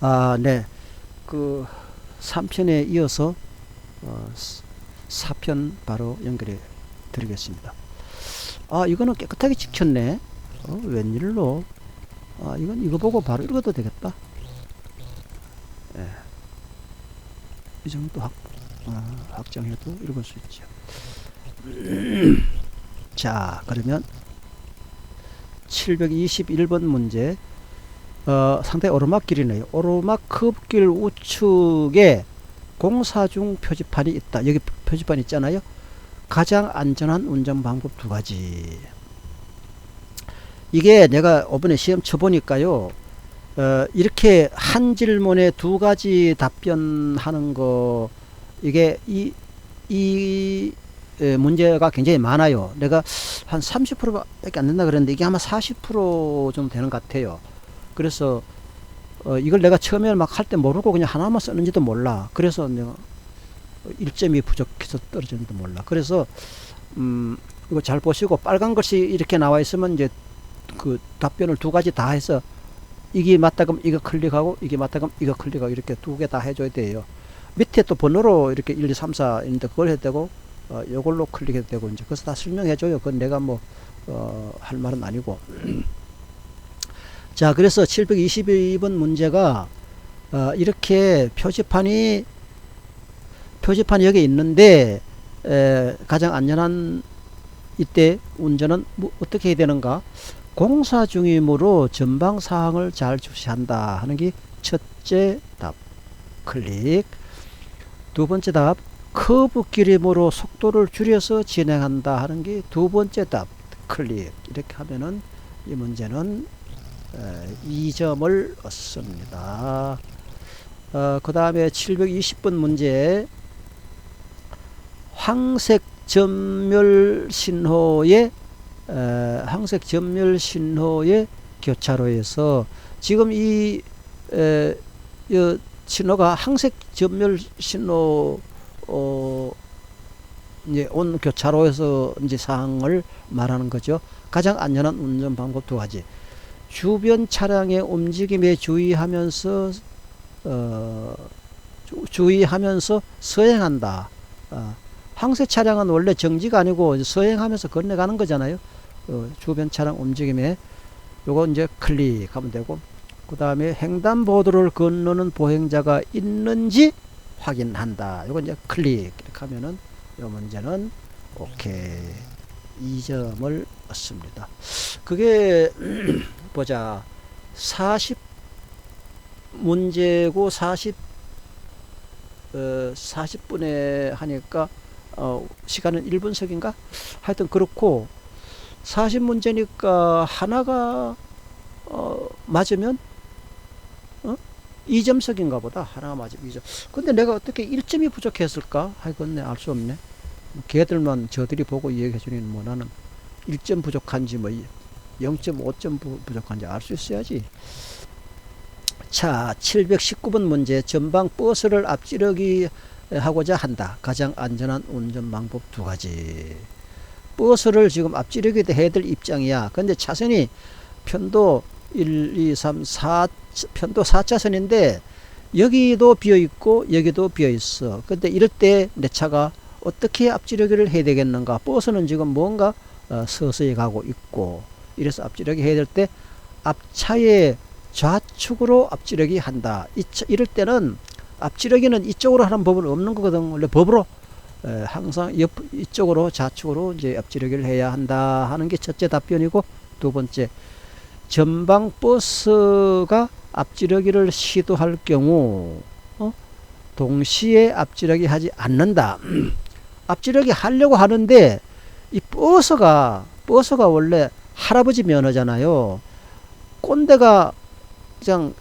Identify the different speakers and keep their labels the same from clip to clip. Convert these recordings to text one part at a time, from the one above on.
Speaker 1: 아, 네. 그 3편에 이어서 어, 4편 바로 연결해 드리겠습니다. 아, 이거는 깨끗하게 찍혔네. 어, 웬일로? 아, 이건 이거 보고 바로 읽어도 되겠다. 예. 이 정도 확, 아, 확장해도 읽을 수 있죠. 자, 그러면 721번 문제. 어, 상당히 오르막길이네요. 오르막 급길 우측에 공사 중 표지판이 있다. 여기 표지판 있잖아요. 가장 안전한 운전 방법 두 가지. 이게 내가 이번에 시험 쳐보니까요. 어, 이렇게 한 질문에 두 가지 답변하는 거 이게 이, 이 에, 문제가 굉장히 많아요. 내가 한 30%밖에 안 된다 그랬는데 이게 아마 40%좀 되는 것 같아요. 그래서 어, 이걸 내가 처음에 막할 때 모르고 그냥 하나만 썼는지도 몰라. 그래서 내가 1점이 부족해서 떨어졌는지도 몰라. 그래서 음, 이거 잘 보시고 빨간 것이 이렇게 나와 있으면 이제 그 답변을 두 가지 다 해서 이게 맞다 그럼 이거 클릭하고 이게 맞다 그럼 이거 클릭하고 이렇게 두 개 다 해줘야 돼요. 밑에 또 번호로 이렇게 1, 2, 3, 4 있는데 그걸 해도 되고 어, 요걸로 클릭해도 되고 이제 그래서 다 설명해줘요. 그건 내가 뭐 어, 할 말은 아니고. 자, 그래서 722번 문제가 어, 이렇게 표지판이 표지판이 여기 있는데 에, 가장 안전한 이때 운전은 뭐 어떻게 해야 되는가? 공사 중이므로 전방 사항을 잘 주시한다 하는 게 첫째 답. 클릭. 두 번째 답. 커브 길이므로 속도를 줄여서 진행한다 하는 게 두 번째 답. 클릭. 이렇게 하면은 이 문제는 에, 2점을 얻습니다. 어, 그 다음에 720번 문제 황색 전멸 신호의 에, 황색 전멸 신호의 교차로에서 지금 이, 에, 이 신호가 황색 전멸 신호 어, 이제 온 교차로에서 이제 사항을 말하는 거죠. 가장 안전한 운전 방법 두 가지. 주변 차량의 움직임에 주의하면서 어, 주, 주의하면서 서행한다. 어, 황색 차량은 원래 정지가 아니고 서행하면서 건너가는 거잖아요. 어, 주변 차량 움직임에 요거 이제 클릭하면 되고 그 다음에 횡단보도를 건너는 보행자가 있는지 확인한다. 요거 이제 클릭 이렇게 하면은 요 문제는 오케이 2점을 얻습니다. 그게 보자 40 문제고 40 어, 40분에 하니까 어, 시간은 1분석인가? 하여튼 그렇고 40문제니까 하나가 어, 맞으면 어? 2점석인가 보다. 하나가 맞으면 2점. 근데 내가 어떻게 1점이 부족했을까? 하여건 알수 없네. 걔들만 저들이 보고 얘기해 주니 뭐 나는 1점 부족한지 뭐 0.5점 부족한지 알 수 있어야지. 자, 719번 문제. 전방 버스를 앞지르기 하고자 한다. 가장 안전한 운전 방법 두 가지. 버스를 지금 앞지르기 해야 될 입장이야. 근데 차선이 편도 1, 2, 3, 4, 편도 4차선인데 여기도 비어 있고 여기도 비어 있어. 근데 이럴 때 내 차가 어떻게 앞지르기를 해야 되겠는가? 버스는 지금 뭔가 어, 서서히 가고 있고 이래서 앞지르기 해야 될 때 앞차의 좌측으로 앞지르기 한다. 이, 이럴 때는 앞지르기는 이쪽으로 하는 법은 없는 거거든. 원래 법으로 에, 항상 옆 이쪽으로 좌측으로 이제 앞지르기를 해야 한다 하는 게 첫째 답변이고 두 번째 전방 버스가 앞지르기를 시도할 경우 어? 동시에 앞지르기 하지 않는다. 앞지르기 하려고 하는데 이 버스가 버스가 원래 할아버지 면허잖아요. 꼰대가 그냥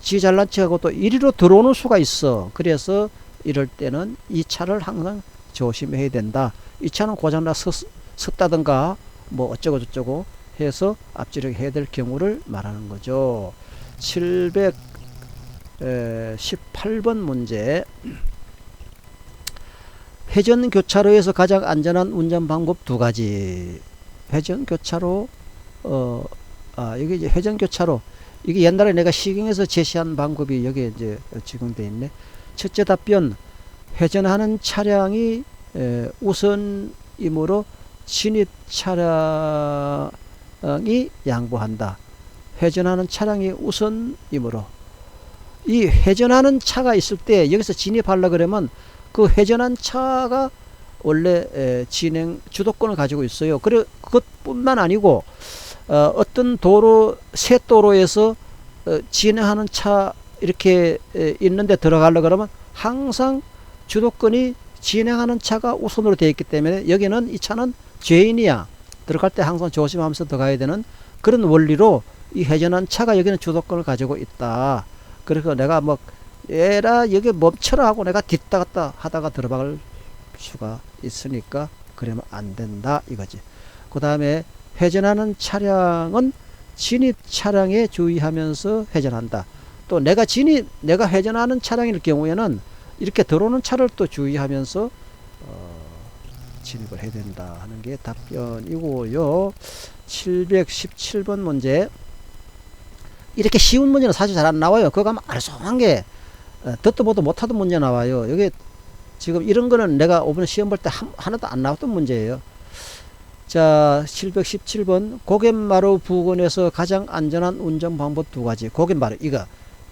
Speaker 1: 지 잘난 척하고 또 이리로 들어오는 수가 있어. 그래서 이럴 때는 이 차를 항상 조심해야 된다. 이 차는 고장나 섰, 섰다든가 뭐 어쩌고 저쩌고 해서 앞지르기 해야 될 경우를 말하는 거죠. 718번 문제. 회전 교차로에서 가장 안전한 운전 방법 두 가지. 회전 교차로 어, 아, 여기 이제 회전 교차로 이게 옛날에 내가 시경에서 제시한 방법이 여기에 이제 적용돼 있네. 첫째 답변 회전하는 차량이 에, 우선이므로 진입 차량이 양보한다. 회전하는 차량이 우선이므로 이 회전하는 차가 있을 때 여기서 진입하려 그러면 그 회전한 차가 원래 에, 진행 주도권을 가지고 있어요. 그래 그것뿐만 아니고 어, 어떤 도로 새 도로에서 어, 진행하는 차 이렇게 에, 있는데 들어가려 그러면 항상 주도권이 진행하는 차가 우선으로 되어 있기 때문에 여기는 이 차는 죄인이야 들어갈 때 항상 조심하면서 들어가야 되는 그런 원리로 이 회전한 차가 여기는 주도권을 가지고 있다. 그래서 내가 뭐 에라 여기 멈춰라 하고 내가 뒷다 갔다 하다가 들어갈 수가 있으니까 그러면 안 된다 이거지. 그 다음에 회전하는 차량은 진입 차량에 주의하면서 회전한다. 또 내가 진입 내가 회전하는 차량일 경우에는 이렇게 들어오는 차를 또 주의하면서 어, 진입을 해야 된다 하는 게 답변이고요. 717번 문제. 이렇게 쉬운 문제는 사실 잘 안 나와요. 그거 가면 아르송한 게 어, 듣도 보도 못하던 문제 나와요. 여기 지금 이런 거는 내가 이번에 시험 볼 때 하나도 안 나왔던 문제예요. 자, 717번 고갯마루 부근에서 가장 안전한 운전 방법 두 가지. 고갯마루 이거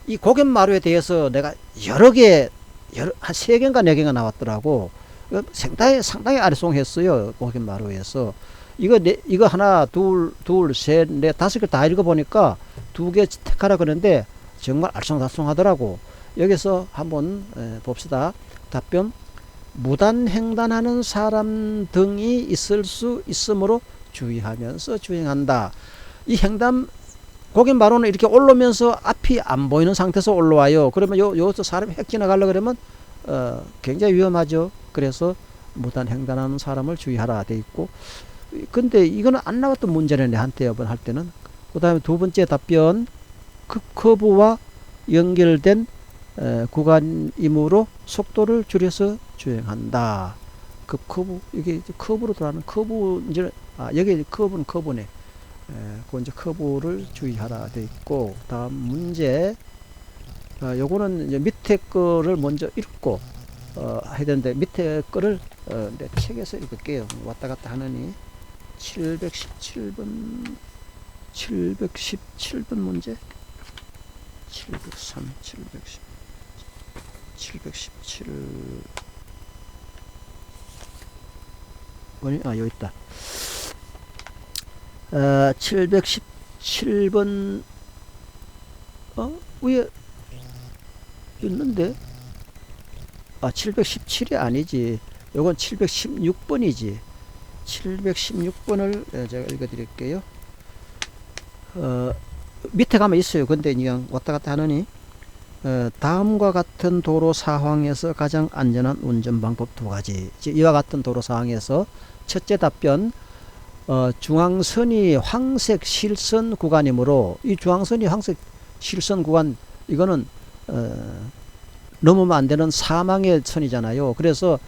Speaker 1: 이 고갯마루에 대해서 내가 여러 개 여러 한 세 개인가 네 개가 나왔더라고. 상당히 상당히 아리송했어요. 고갯마루에서 이거 네, 이거 하나 둘 둘 셋 넷 다섯 개 다 읽어 보니까 두 개 택하라 그러는데 정말 알쏭달쏭하더라고. 여기서 한번 에, 봅시다. 답변 무단 횡단하는 사람 등이 있을 수 있으므로 주의하면서 주행한다. 이 횡단 고갯마루는 이렇게 올라오면서 앞이 안 보이는 상태에서 올라와요. 그러면 요, 요서 사람이 획 지나가려 그러면 어, 굉장히 위험하죠. 그래서 무단 횡단하는 사람을 주의하라 돼 있고 근데 이거는 안 나왔던 문제네 내한테 이번 할 때는 그 다음에 두 번째 답변 급커브와 연결된 에, 구간이므로 속도를 줄여서 주행한다. 급커브 이게 이제 커브로 들어가는 커브 이제 아 여기 커브는 커브네. 에, 그 이제 커브를 주의하라 돼 있고 다음 문제 아, 요거는 이제 밑에 거를 먼저 읽고 어, 해야 되는데 밑에 거를 어, 내 책에서 읽을게요. 왔다 갔다 하느니 717번 717번 문제 703 710 717 번이 아 여기 있다. 어, 717번 어 위에 있는데 아 717이 아니지. 요건 716번이지. 716번을 제가 읽어드릴게요. 어, 밑에 가면 있어요. 근데 그냥 왔다 갔다 하느니 어, 다음과 같은 도로 상황에서 가장 안전한 운전 방법 두 가지. 즉, 이와 같은 도로 상황에서 첫째 답변 어, 중앙선이 황색 실선 구간이므로 이 중앙선이 황색 실선 구간 이거는 어, 넘으면 안 되는 사망의 선이잖아요. 그래서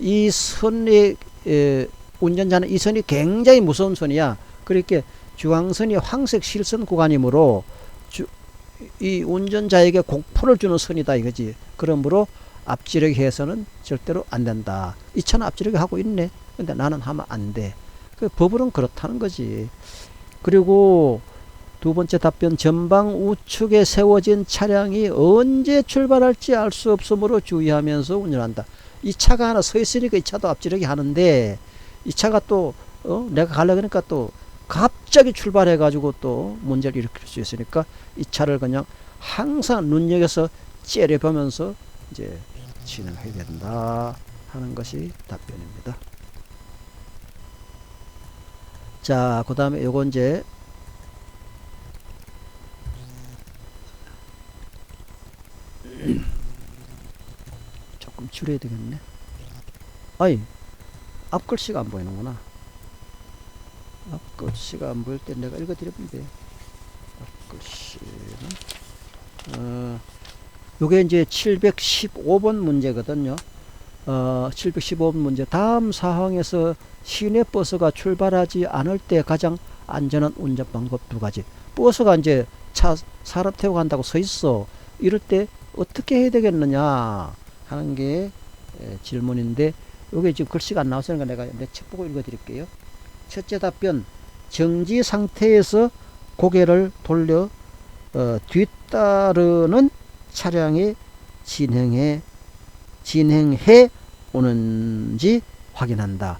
Speaker 1: 이 선의 에, 운전자는 이 선이 굉장히 무서운 선이야. 그렇게 중앙선이 황색 실선 구간이므로 주, 이 운전자에게 공포를 주는 선이다 이거지. 그러므로 앞지르기 해서는 절대로 안 된다. 이 차는 앞지르기 하고 있네. 근데 나는 하면 안 돼. 그 법으로는 그렇다는 거지. 그리고 두 번째 답변 전방 우측에 세워진 차량이 언제 출발할지 알 수 없으므로 주의하면서 운전한다. 이 차가 하나 서 있으니까 이 차도 앞지르기 하는데 이 차가 또 어? 내가 가려 그러니까 또 갑자기 출발해 가지고 또 문제를 일으킬 수 있으니까 이 차를 그냥 항상 눈여겨서 째려보면서 이제 진행해야 된다 하는 것이 답변입니다. 자, 그 다음에 요거 이제 조금 줄여야 되겠네. 아이, 앞글씨가 안 보이는구나. 앞글씨가 안 보일 때 내가 읽어드리면 돼. 앞글씨는, 어, 요게 이제 715번 문제거든요. 어, 715번 문제. 다음 상황에서 시내 버스가 출발하지 않을 때 가장 안전한 운전 방법 두 가지. 버스가 이제 차 사람 태워 간다고 서 있어. 이럴 때 어떻게 해야 되겠느냐 하는 게 에, 질문인데 여기 지금 글씨가 안 나왔으니까 내가 내 책 보고 읽어 드릴게요. 첫째 답변 정지 상태에서 고개를 돌려 어, 뒤따르는 차량이 진행해 진행해 오는지 확인한다.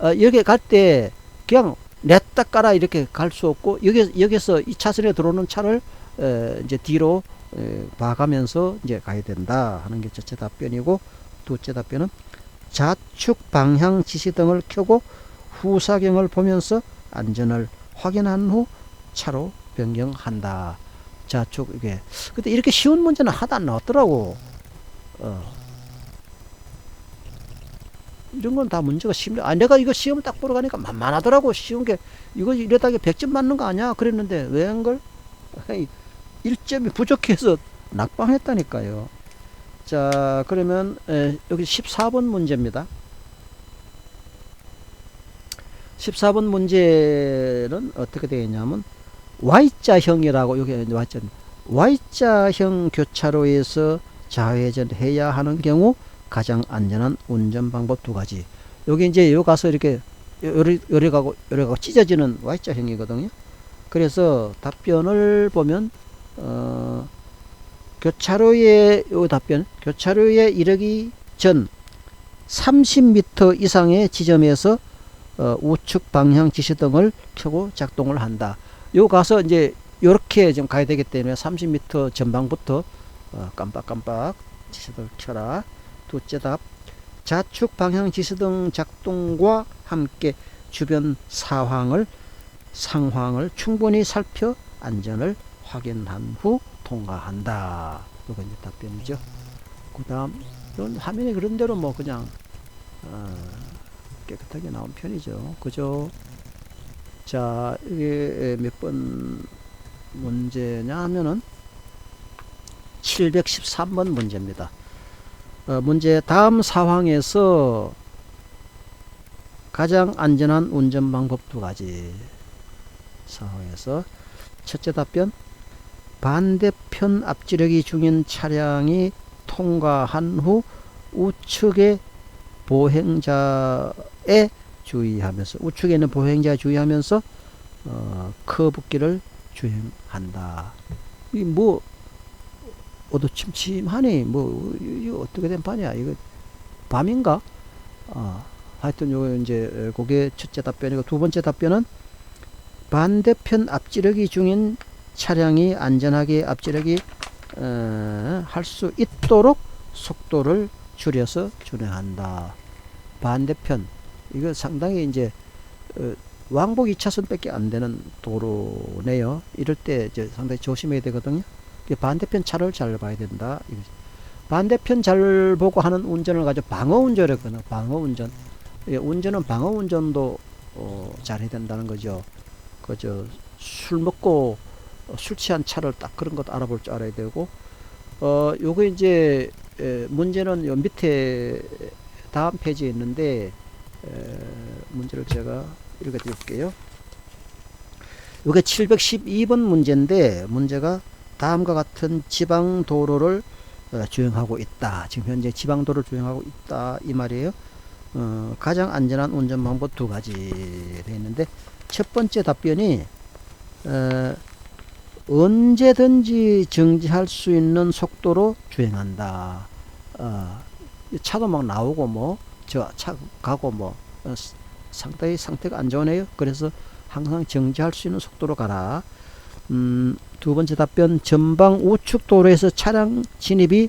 Speaker 1: 어, 여기 갈 때 그냥 냈다 까라 이렇게 갈 수 없고 여기 여기서 이 차선에 들어오는 차를 에, 이제 뒤로 에, 봐가면서 이제 가야 된다 하는 게 첫째 답변이고 둘째 답변은 좌측 방향 지시등을 켜고 후사경을 보면서 안전을 확인한 후 차로 변경한다. 좌측 이게 근데 이렇게 쉬운 문제는 하도 안 나왔더라고. 어. 이런 건 다 문제가 쉽네. 아, 내가 이거 시험 딱 보러 가니까 만만하더라고. 쉬운 게, 이거 이러다가 100점 맞는 거 아니야? 그랬는데, 왜한 걸? 1점이 부족해서 낙방했다니까요. 자, 그러면, 에, 여기 14번 문제입니다. 14번 문제는 어떻게 되겠냐면, Y자형이라고, 여기 Y자, Y자형 교차로에서 좌회전 해야 하는 경우, 가장 안전한 운전 방법 두 가지. 여기 이제 여기 가서 이렇게 요리 요리 가고 요리 가고 찢어지는 Y자형이거든요. 그래서 답변을 보면 어 교차로에 요 답변 교차로에 이르기 전 30m 이상의 지점에서 어, 우측 방향 지시등을 켜고 작동을 한다. 요 가서 이제 요렇게 좀 가야 되기 때문에 30m 전방부터 어, 깜빡깜빡 지시등을 켜라. 둘째 답 좌측 방향 지시등 작동과 함께 주변 사황을 상황을 충분히 살펴 안전을 확인한 후 통과한다. 이거 이제 답변이죠. 그다음 이런 화면에 그런 대로 뭐 그냥 어, 깨끗하게 나온 편이죠. 그죠? 자 이게 몇 번 문제냐 하면은 713번 문제입니다. 어, 문제 다음 상황에서 가장 안전한 운전 방법 두 가지 상황에서 첫째 답변 반대편 앞지르기 중인 차량이 통과한 후 우측의 보행자에 주의하면서 우측에 있는 보행자에 주의하면서 어, 커브길을 주행한다. 이뭐 어두침침하니 뭐 이거 어떻게 된 판이야 이거 밤인가 아 하여튼 요 이제 그게 첫째 답변이고 두 번째 답변은 반대편 앞지르기 중인 차량이 안전하게 앞지르기 어, 할 수 있도록 속도를 줄여서 준행한다 반대편 이거 상당히 이제 어, 왕복 2차선 밖에 안 되는 도로네요 이럴 때 이제 상당히 조심해야 되거든요 반대편 차를 잘 봐야 된다. 반대편 잘 보고 하는 운전을 가지고 방어 운전이거든요. 방어 운전. 예, 운전은 방어 운전도 어, 잘해야 된다는 거죠. 그저 술 먹고 어, 술 취한 차를 딱 그런 것도 알아볼 줄 알아야 되고 어 요거 이제 에, 문제는 요 밑에 다음 페이지에 있는데 에, 문제를 제가 읽어 드릴게요. 요게 712번 문제인데 문제가 다음과 같은 지방 도로를 어, 주행하고 있다. 지금 현재 지방 도로를 주행하고 있다 이 말이에요. 어, 가장 안전한 운전 방법 두 가지 돼 있는데 첫 번째 답변이 어, 언제든지 정지할 수 있는 속도로 주행한다. 어, 차도 막 나오고 뭐 저 차 가고 뭐 어, 상당히 상태가 안 좋네요. 그래서 항상 정지할 수 있는 속도로 가라. 음, 두 번째 답변 전방 우측 도로에서 차량 진입이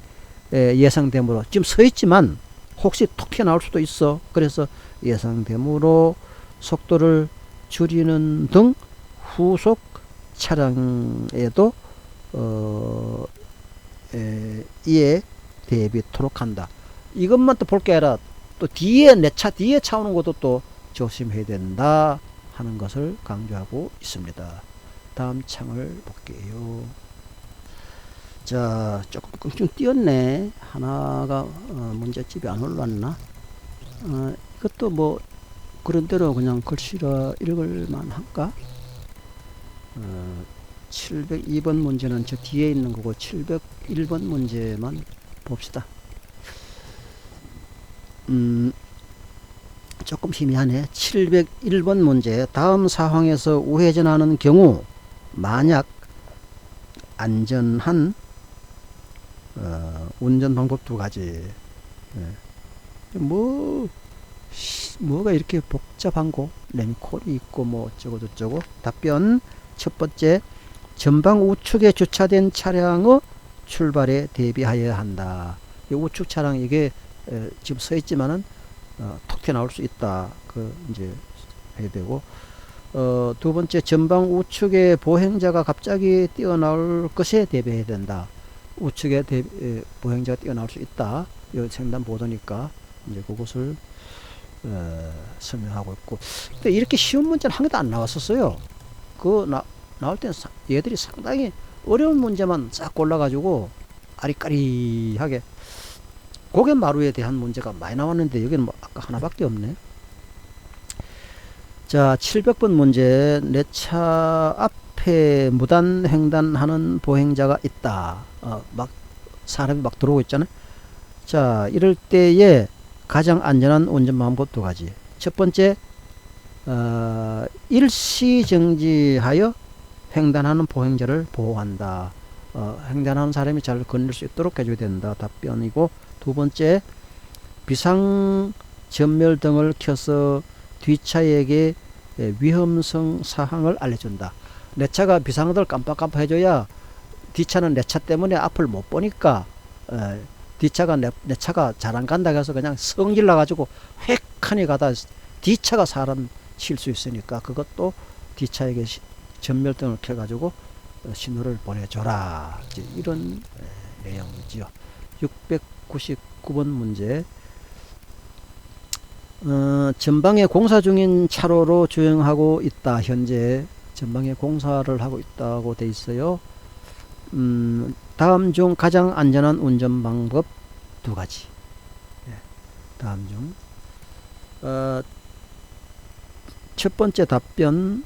Speaker 1: 에, 예상되므로 지금 서 있지만 혹시 톡 튀어나올 수도 있어 그래서 예상되므로 속도를 줄이는 등 후속 차량에도 어, 에, 이에 대비토록 한다 이것만 또 볼 게 아니라 또 뒤에 내 차 뒤에 차 오는 것도 또 조심해야 된다 하는 것을 강조하고 있습니다. 다음 창을 볼게요. 자, 조금 끙충 띄었네. 하나가 어, 문제집이 안 올랐나? 어, 이것도 뭐 그런 대로 그냥 글씨라 읽을만 할까? 어, 702번 문제는 저 뒤에 있는 거고 701번 문제만 봅시다. 음, 조금 희미하네. 701번 문제. 다음 상황에서 우회전하는 경우 만약 안전한 어, 운전 방법 두 가지. 예. 뭐 씨, 뭐가 이렇게 복잡한 거? 레미콜이 있고 뭐 어쩌고 저쩌고. 답변 첫 번째 전방 우측에 주차된 차량의 출발에 대비하여야 한다. 이 우측 차량 이게 에, 지금 서 있지만은 어, 톡 튀어나올 수 있다. 그 이제 해야 되고 어, 두 번째 전방 우측에 보행자가 갑자기 뛰어나올 것에 대비해야 된다. 우측에 대, 에, 보행자가 뛰어나올 수 있다. 이 생단 보도니까 이제 그것을 어, 설명하고 있고 근데 이렇게 쉬운 문제는 한 개도 안 나왔었어요. 그 나, 나올 사- 얘들이 상당히 어려운 문제만 싹 골라가지고 아리까리하게 고갯마루에 대한 문제가 많이 나왔는데 여기는 뭐 아까 하나밖에 없네. 자, 700번 문제. 내 차 앞에 무단 횡단하는 보행자가 있다. 어, 막 사람이 막 들어오고 있잖아요. 자, 이럴 때에 가장 안전한 운전 방법 두 가지. 첫 번째, 어, 일시 정지하여 횡단하는 보행자를 보호한다. 어, 횡단하는 사람이 잘 건널 수 있도록 해줘야 된다. 답변이고 두 번째, 비상 전멸 등을 켜서 뒷차에게 예, 위험성 사항을 알려준다. 내 차가 비상등을 깜빡깜빡 해줘야 뒷차는 내 차 때문에 앞을 못 보니까 에, 뒷차가 내, 내 차가 잘 안 간다 해서 그냥 성질 나가지고 획하니 가다 뒷차가 사람 칠 수 있으니까 그것도 뒷차에게 시- 전멸등을 켜가지고 어, 신호를 보내줘라 이런 에, 내용이지요. 699번 문제 어, 전방에 공사 중인 차로로 주행하고 있다. 현재 전방에 공사를 하고 있다고 돼 있어요. 음, 다음 중 가장 안전한 운전 방법 두 가지. 예, 다음 중 어, 첫 번째 답변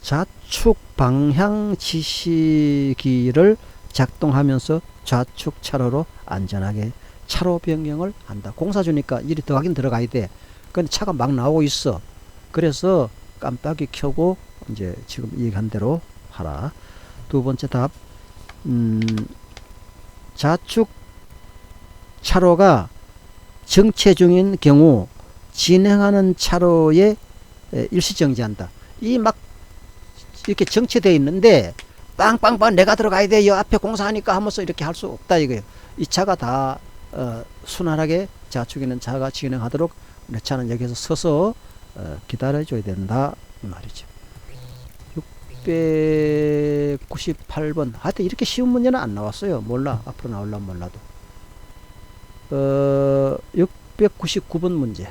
Speaker 1: 좌측 방향 지시기를 작동하면서 좌측 차로로 안전하게 차로 변경을 한다. 공사 주니까 일이 들어가긴 들어가야 돼. 근데 차가 막 나오고 있어. 그래서 깜빡이 켜고 이제 지금 얘기한 대로 하라. 두 번째 답, 음, 좌측 차로가 정체 중인 경우 진행하는 차로에 에, 일시정지한다. 이 막 이렇게 정체되어 있는데 빵빵빵 내가 들어가야 돼. 요 앞에 공사하니까 하면서 이렇게 할 수 없다 이거예요. 이 차가 다 어, 순환하게 좌측에 있는 차가 진행하도록 내 차는 여기서 서서 어, 기다려줘야 된다 이 말이죠. 698번 하여튼 이렇게 쉬운 문제는 안 나왔어요. 몰라 앞으로 나올란 몰라도. 어, 699번 문제.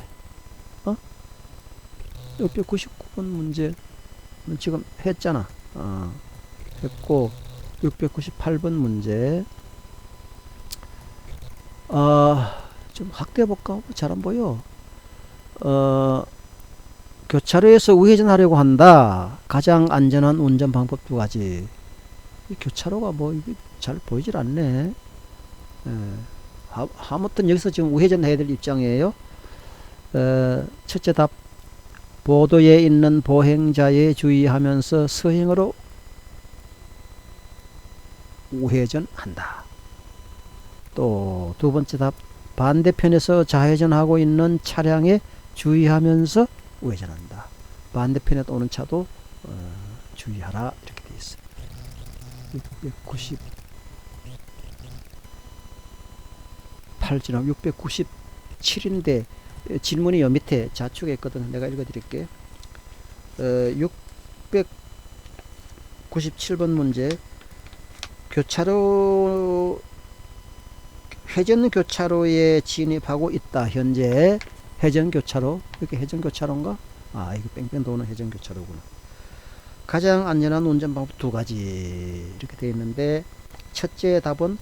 Speaker 1: 어? 699번 문제 지금 했잖아. 어, 했고 698번 문제. 어, 좀 확대해 볼까? 잘 안 보여. 어, 교차로에서 우회전하려고 한다. 가장 안전한 운전 방법 두 가지. 이 교차로가 뭐 이게 잘 보이질 않네. 예. 하, 아무튼 여기서 지금 우회전해야 될 입장이에요. 어, 첫째 답. 보도에 있는 보행자에 주의하면서 서행으로 우회전한다. 또 두 번째 답 반대편에서 좌회전하고 있는 차량에 주의하면서 우회전한다. 반대편에 오는 차도 어, 주의하라 이렇게 되어 있어요. 698지나 697인데 질문이 요 밑에 좌측에 있거든. 내가 읽어드릴게. 어, 697번 문제 교차로 회전 교차로에 진입하고 있다. 현재 회전 교차로 이렇게 회전 교차로인가? 아 이거 뺑뺑 도는 회전 교차로구나. 가장 안전한 운전 방법 두 가지 이렇게 되어 있는데 첫째 답은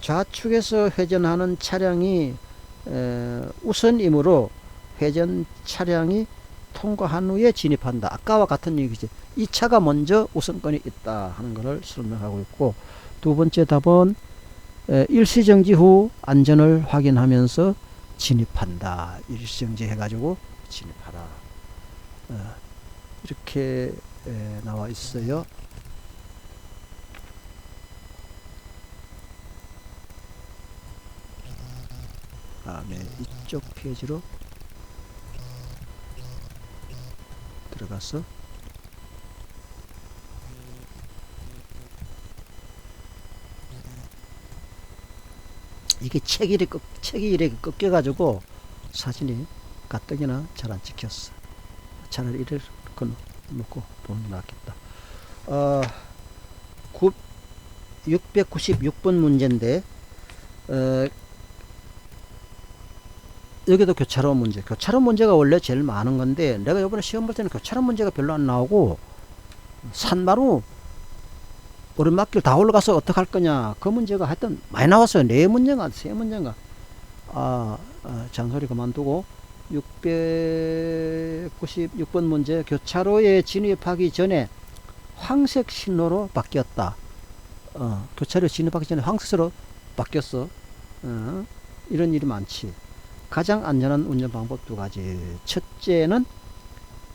Speaker 1: 좌측에서 회전하는 차량이 에, 우선이므로 회전 차량이 통과한 후에 진입한다. 아까와 같은 얘기지. 이 차가 먼저 우선권이 있다 하는 것을 설명하고 있고 두 번째 답은 에, 일시정지 후 안전을 확인하면서 진입한다. 일시정지 해가지고 진입하라. 어, 이렇게 에, 나와 있어요. 아, 네. 이쪽 페이지로 들어가서 이게 책이 이렇게, 꺾- 책이 이렇게 꺾여가지고 사진이 가뜩이나 잘 안 찍혔어. 차라리 이를 놓고 보는 게 낫겠다. 어, 9, 696번 문제인데, 어, 여기도 교차로 문제. 교차로 문제가 원래 제일 많은 건데, 내가 이번에 시험 볼 때는 교차로 문제가 별로 안 나오고, 산마루, 오르막길 다 올라가서 어떡할 거냐. 그 문제가 하여튼 많이 나왔어요. 네 문제가, 세 문제가. 아, 아 잔소리 그만두고, 696번 문제. 교차로에 진입하기 전에 황색 신호로 바뀌었다. 어, 교차로 진입하기 전에 황색으로 바뀌었어. 어, 이런 일이 많지. 가장 안전한 운전 방법 두 가지. 첫째는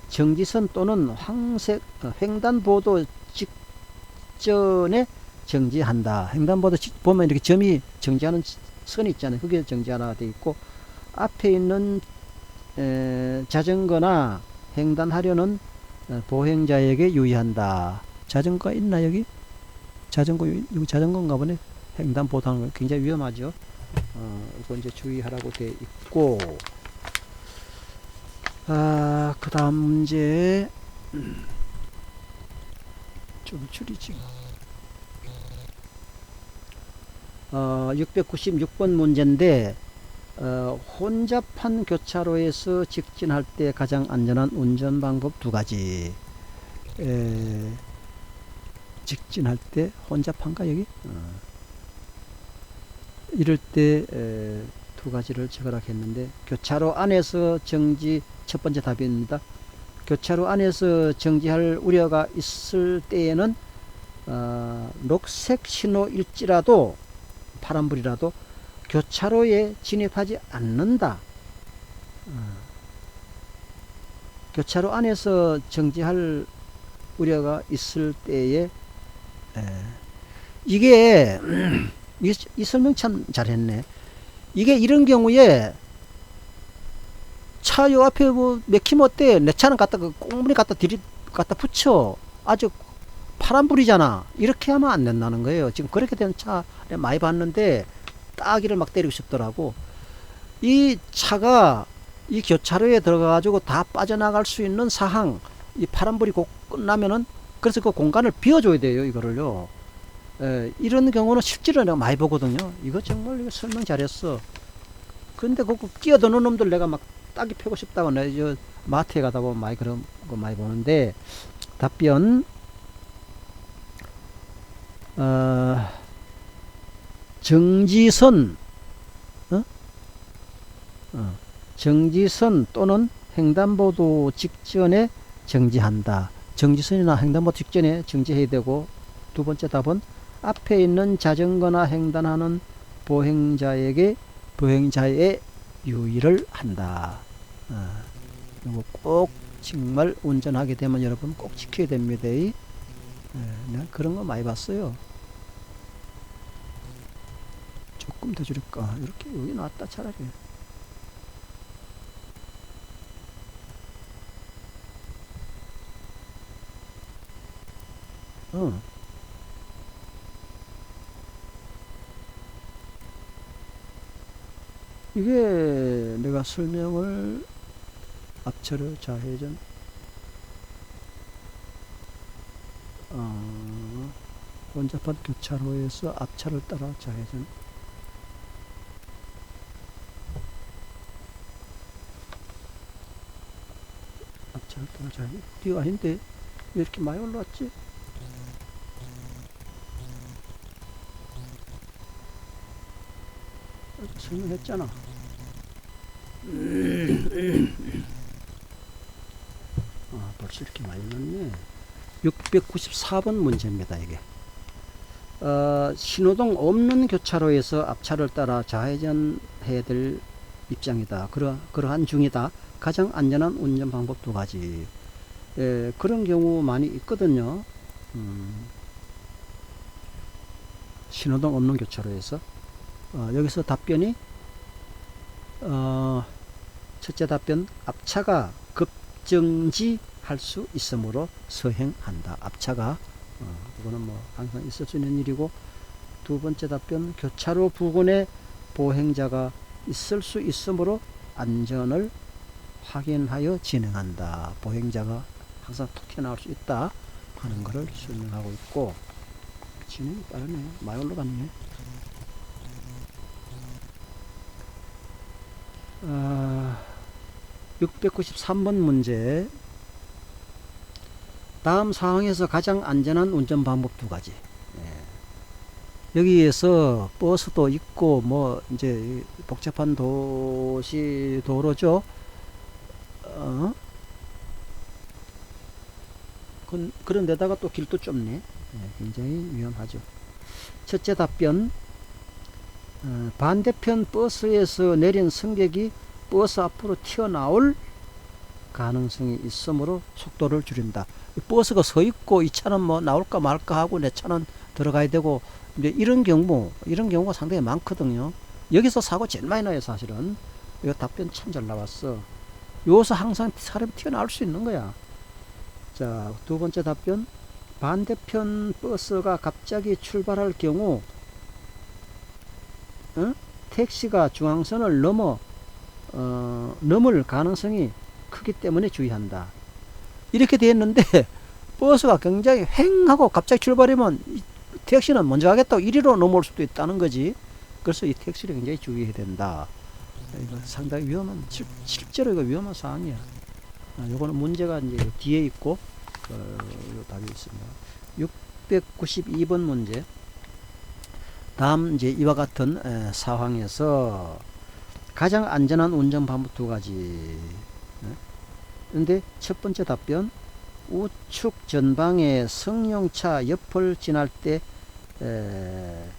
Speaker 1: 정지선 또는 황색 어, 횡단보도 직전에 정지한다. 횡단보도 직- 보면 이렇게 점이 정지하는 선이 있잖아요. 그게 정지 하나 돼 있고 앞에 있는 에, 자전거나 횡단하려는 어, 보행자에게 유의한다. 자전거 있나 여기? 자전거 유- 여기 자전거인가 보네. 횡단보도 하는 거 굉장히 위험하죠. 어, 이거 이제 주의하라고 돼 있고, 아, 그 다음 문제, 음, 좀 줄이지. 어, 696번 문제인데, 어, 혼잡한 교차로에서 직진할 때 가장 안전한 운전 방법 두 가지. 에, 직진할 때 혼잡한가 여기? 어. 이럴 때 두 가지를 적으라 했는데 교차로 안에서 정지 첫 번째 답입니다. 교차로 안에서 정지할 우려가 있을 때에는 어, 녹색 신호일지라도 파란불이라도 교차로에 진입하지 않는다. 어, 교차로 안에서 정지할 우려가 있을 때에 에, 이게 이, 이 설명 참 잘했네. 이게 이런 경우에 차 요 앞에 뭐 맥히면 어때? 내 차는 갖다 그 꽁무니 갖다 들이 갖다 붙여. 아주 파란불이잖아. 이렇게 하면 안 된다는 거예요. 지금 그렇게 된차 많이 봤는데 따기를 막 때리고 싶더라고. 이 차가 이 교차로에 들어가가지고 다 빠져나갈 수 있는 사항, 이 파란불이 곧 끝나면은 그래서 그 공간을 비워줘야 돼요. 이거를요. 에, 이런 경우는 실제로 내가 많이 보거든요. 이거 정말 이거 설명 잘했어. 근데 그거 끼어드는 놈들 내가 막 딱이 패고 싶다고 내가 저 마트에 가다 보면 많이 그런 거 많이 보는데 답변 어, 정지선 어? 어, 정지선 또는 횡단보도 직전에 정지한다. 정지선이나 횡단보도 직전에 정지해야 되고 두 번째 답은 앞에 있는 자전거나 횡단하는 보행자에게 보행자의 유의를 한다. 어, 이거 꼭 정말 운전하게 되면 여러분 꼭 지켜야 됩니다. 예, 그런 거 많이 봤어요. 조금 더 줄일까? 이렇게 여기 놨다 차라리. 어. 이게 내가 설명을 앞차로 좌회전 어, 혼잡한 교차로에서 앞차를 따라 좌회전 앞차를 따라 좌회전 뒤가 아닌데 왜 이렇게 많이 올라왔지? 설명했잖아. 벌써 이렇게 많이 넣네. 694번 문제입니다, 이게. 어, 신호등 없는 교차로에서 앞차를 따라 좌회전해야 될 입장이다. 그러, 그러한 중이다. 가장 안전한 운전 방법 두 가지. 예, 그런 경우 많이 있거든요. 음, 신호등 없는 교차로에서. 어, 여기서 답변이, 어, 첫째 답변, 앞차가 급정지 할 수 있으므로 서행한다. 앞차가, 어, 이거는 뭐 항상 있을 수 있는 일이고, 두 번째 답변, 교차로 부근에 보행자가 있을 수 있으므로 안전을 확인하여 진행한다. 보행자가 항상 툭 튀어나올 수 있다 하는 것을 설명하고 있고 진행이 빠르네. 많이 올라갔네. 아, 693번 문제 다음 상황에서 가장 안전한 운전 방법 두 가지. 예. 여기에서 버스도 있고 뭐 이제 복잡한 도시 도로죠. 어? 그, 그런 데다가 또 길도 좁네. 예, 굉장히 위험하죠. 첫째 답변. 어, 반대편 버스에서 내린 승객이 버스 앞으로 튀어나올 가능성이 있으므로 속도를 줄인다. 이 버스가 서 있고 이 차는 뭐 나올까 말까 하고 내 차는 들어가야 되고 이제 이런 경우 이런 경우가 상당히 많거든요. 여기서 사고 제일 많이 나요 사실은. 이거 답변 참 잘 나왔어. 여기서 항상 사람이 튀어나올 수 있는 거야. 자, 두 번째 답변. 반대편 버스가 갑자기 출발할 경우, 어? 택시가 중앙선을 넘어, 어, 넘을 가능성이 크기 때문에 주의한다. 이렇게 되었는데, 버스가 굉장히 횡하고 갑자기 출발하면, 이 택시는 먼저 가겠다고 이리로 넘어올 수도 있다는 거지. 그래서 이 택시를 굉장히 주의해야 된다. 이거 상당히 위험한, 실, 실제로 이거 위험한 상황이야. 아, 요거는 문제가 이제 요 뒤에 있고, 어, 요 답이 있습니다. 692번 문제. 다음 이제 이와 같은 에, 상황에서 가장 안전한 운전 방법 두 가지. 그런데 첫 번째 답변 우측 전방에 승용차 옆을 지날 때 에,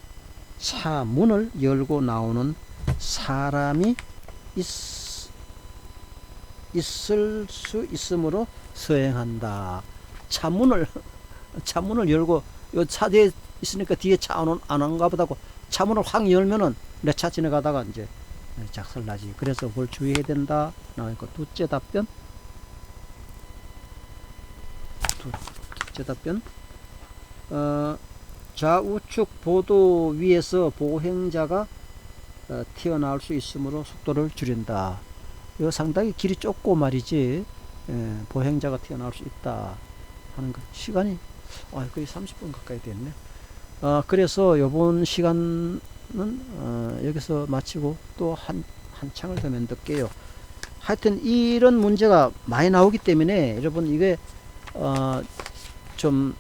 Speaker 1: 차 문을 열고 나오는 사람이 있, 있을 수 있으므로 서행한다. 차 문을 차 문을 열고 요차 뒤에 있으니까 뒤에 차안 오는가 보다고 차 문을 확 열면은 내 차 지나가다가 이제 작살 나지. 그래서 그걸 주의해야 된다. 나니까 둘째 답변. 두, 둘째 답변. 어, 좌우측 보도 위에서 보행자가 어, 튀어나올 수 있으므로 속도를 줄인다. 이거 상당히 길이 좁고 말이지. 예, 보행자가 튀어나올 수 있다 하는 것. 시간이 아, 거의 30분 가까이 됐네. 어, 그래서 이번 시간 은 어, 여기서 마치고 또 한 한창을 더 만들게요. 하여튼 이런 문제가 많이 나오기 때문에 여러분 이게 어, 좀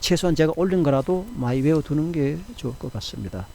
Speaker 1: 최소한 제가 올린 거라도 많이 외워두는 게 좋을 것 같습니다.